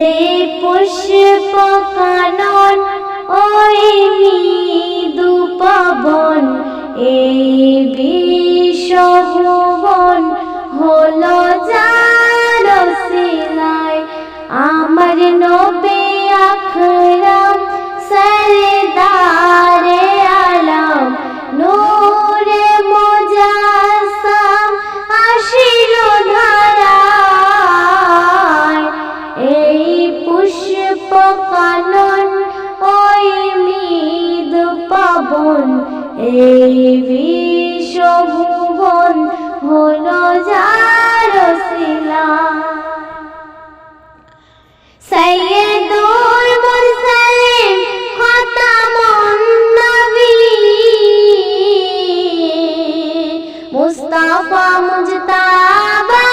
এই পুষ্প কানন ওই মৃদু পবন এই বিশ্বভুবন হলো যার সিলাই। আমার নবে পুষ্প কানন ওই মৃদ পাবন। এই বিশ্বভুবন হল যার শিলা। মুস্তাফা মুজতাবা